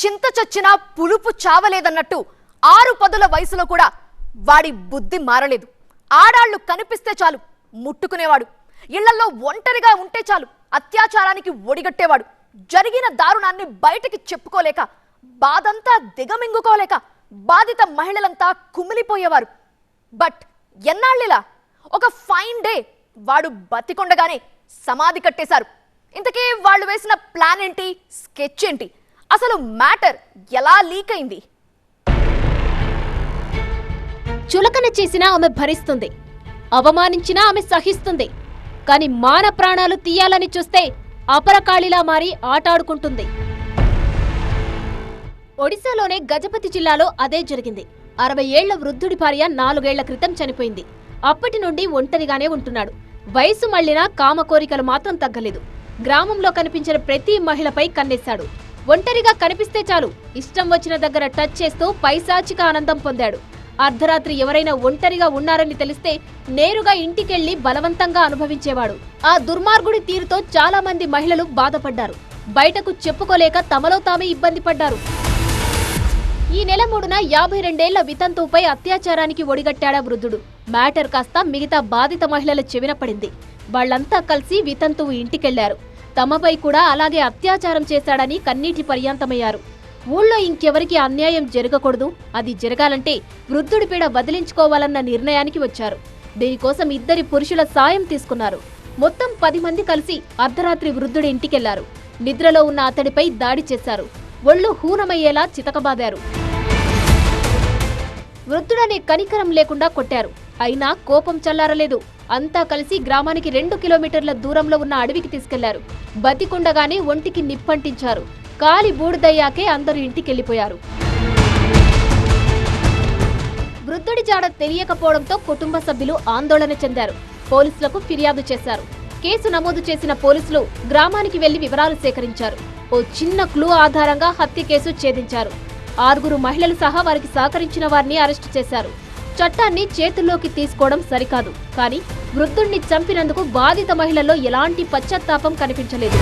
చింత చచ్చినా పులుపు చావలేదన్నట్టు ఆరు పదుల వయసులో కూడా వాడి బుద్ధి మారలేదు. ఆడాళ్ళు కనిపిస్తే చాలు ముట్టుకునేవాడు. ఇళ్ళలో ఒంటరిగా ఉంటే చాలు అత్యాచారానికి ఒడిగట్టేవాడు. జరిగిన దారుణాన్ని బయటికి చెప్పుకోలేక బాధంతా దిగమింగుకోలేక బాధిత మహిళలంతా కుమిలిపోయేవారు. బట్ ఎన్నాళ్ళిలా ఒక ఫైన్ డే వాడు బతికొండగానే సమాధి కట్టేశారు. ఇంతకీ వాళ్ళు వేసిన ప్లాన్ ఏంటి స్కెచ్ ఏంటి? అసలు మ్యాటర్ ఎలా లీక్ అయింది? చులకన చేసినా ఆమె భరిస్తుంది అవమానించినా ఆమె సహిస్తుంది కాని మాన ప్రాణాలు తీయాలని చూస్తే అపరకాళిలా మారి ఆటాడుకుంటుంది ఒడిశాలోనే గజపతి జిల్లాలో అదే జరిగింది. అరవై ఏళ్ళ వృద్ధుడి భార్య నాలుగేళ్ళ క్రితం చనిపోయింది. అప్పటి నుండి ఒంటరిగానే ఉంటున్నాడు. వయసు మళ్ళినా కామ కోరికలు మాత్రం తగ్గలేదు. గ్రామంలో కనిపించిన ప్రతి మహిళపై కన్నేశాడు. ఒంటరిగా కనిపిస్తే చాలు. ఇష్టం వచ్చిన దగ్గర టచ్ చేస్తూ పైశాచిక ఆనందం పొందాడు. అర్ధరాత్రి ఎవరైనా ఒంటరిగా ఉన్నారని తెలిస్తే నేరుగా ఇంటికెళ్ళి బలవంతంగా అనుభవించేవాడు. ఆ దుర్మార్గుడి తీరుతో చాలా మంది మహిళలు బాధపడ్డారు. బయటకు చెప్పుకోలేక తమలో తామే ఇబ్బంది పడ్డారు. ఈ నెల మూడున యాభై రెండేళ్ళ వితంతువుపై అత్యాచారానికి ఒడిగట్టాడా వృద్ధుడు. మ్యాటర్ కాస్త మిగతా బాధిత మహిళల చెవిన పడింది. వాళ్ళంతా కలిసి వితంతువు ఇంటికెళ్ళారు. తమపై కూడా అలాగే అత్యాచారం చేశాడని కన్నీటి పర్యాంతమయ్యారు. ఊళ్ళో ఇంకెవరికి అన్యాయం జరగకూడదు అది జరగాలంటే వృద్ధుడి పీడ వదిలించుకోవాలన్న నిర్ణయానికి వచ్చారు. దీనికోసం ఇద్దరి పురుషుల సాయం తీసుకున్నారు. మొత్తం పది మంది కలిసి అర్ధరాత్రి వృద్ధుడి ఇంటికెళ్ళారు. నిద్రలో ఉన్న అతడిపై దాడి చేశారు. ఒళ్ళు హూనమయ్యేలా చితకబాదారు. వృద్ధుడనే కనికరం లేకుండా కొట్టారు. అయినా కోపం చల్లారలేదు. అంతా కలిసి గ్రామానికి రెండు కిలోమీటర్ల దూరంలో ఉన్న అడవికి తీసుకెళ్ళారు. బతికుండగానే ఒంటికి నిప్పంటించారు. కాలి బూడిదయ్యాకే అందరూ ఇంటికెళ్ళిపోయారు వృద్ధుడి జాడ తెలియకపోవడంతో కుటుంబ సభ్యులు ఆందోళన చెందారు. పోలీసులకు ఫిర్యాదు చేశారు. కేసు నమోదు చేసిన పోలీసులు గ్రామానికి వెళ్ళి వివరాలు సేకరించారు. ఓ చిన్న క్లూ ఆధారంగా హత్య కేసు ఛేదించారు. ఆరుగురు మహిళలు సహా వారికి సహకరించిన వారిని అరెస్టు చేశారు. చట్టాన్ని చేతుల్లోకి తీసుకోవడం సరికాదు. కానీ వృద్ధుణ్ణి చంపినందుకు బాధిత మహిళల్లో ఎలాంటి పశ్చాత్తాపం కనిపించలేదు.